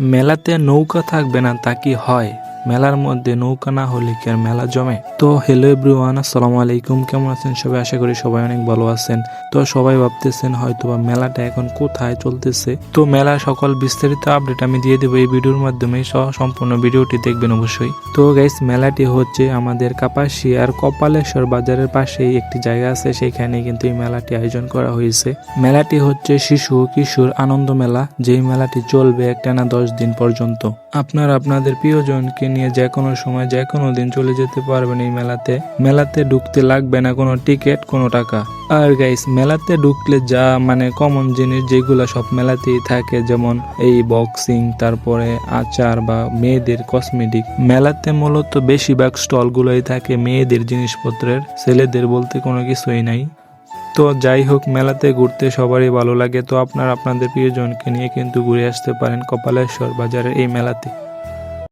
মেলাতে নৌকা থাকবে না তা কি হয়? মেলার মধ্যে নৌকা না হলে কি আর মেলা জমে? তো হ্যালো এভরিওয়ান আসসালামু আলাইকুম। কেমন আছেন সবাই? আশা করি সবাই অনেক ভালো আছেন। তো সবাই ভাবতেছেন হয়তো বা মেলাটা এখন কোথায় চলতেছে? তো মেলার সকল বিস্তারিত আপডেট আমি দিয়ে দেবো এই ভিডিওর মাধ্যমে। সহ সম্পূর্ণ ভিডিওটি দেখবেন অবশ্যই। তো গাইস মেলাটি হচ্ছে আমাদের কাপাসিয়ার কপালেশ্বর বাজারের পাশেই একটি জায়গা আছে। সেখানে কিন্তু এই মেলাটি আয়োজন করা হয়েছে। মেলাটি হচ্ছে শিশু কিশোর আনন্দ মেলা। যেই মেলাটি চলবে একটানা দশ দিন পর্যন্ত। আপনারা, আপনাদের প্রিয়জনকে নিয়ে যে কোনো সময় যে কোনো দিন চলে যেতে পারবেন এই মেলাতে। মেলাতে ঢুকতে লাগবে না কোনো টিকিট, কোনো টাকা। আর গাইস মেলাতে ঢুকলে যা মানে কমন জিনিস যেগুলো সব মেলাতেই থাকে, যেমন এই বক্সিং তারপরে আচার বা মেয়েদের কসমেটিক মেলাতে মূলত বেশিরভাগ স্টলগুলোই থাকে মেয়েদের জিনিসপত্রের, ছেলেদের বলতে কোনো কিছুই নাই। তো যাই হোক, মেলাতে ঘুরতে সবারই ভালো লাগে। তো আপনার আপনাদের প্রিয়জনকে নিয়ে কিন্তু ঘুরে আসতে পারেন কপালেশ্বর বাজারের এই মেলাতে।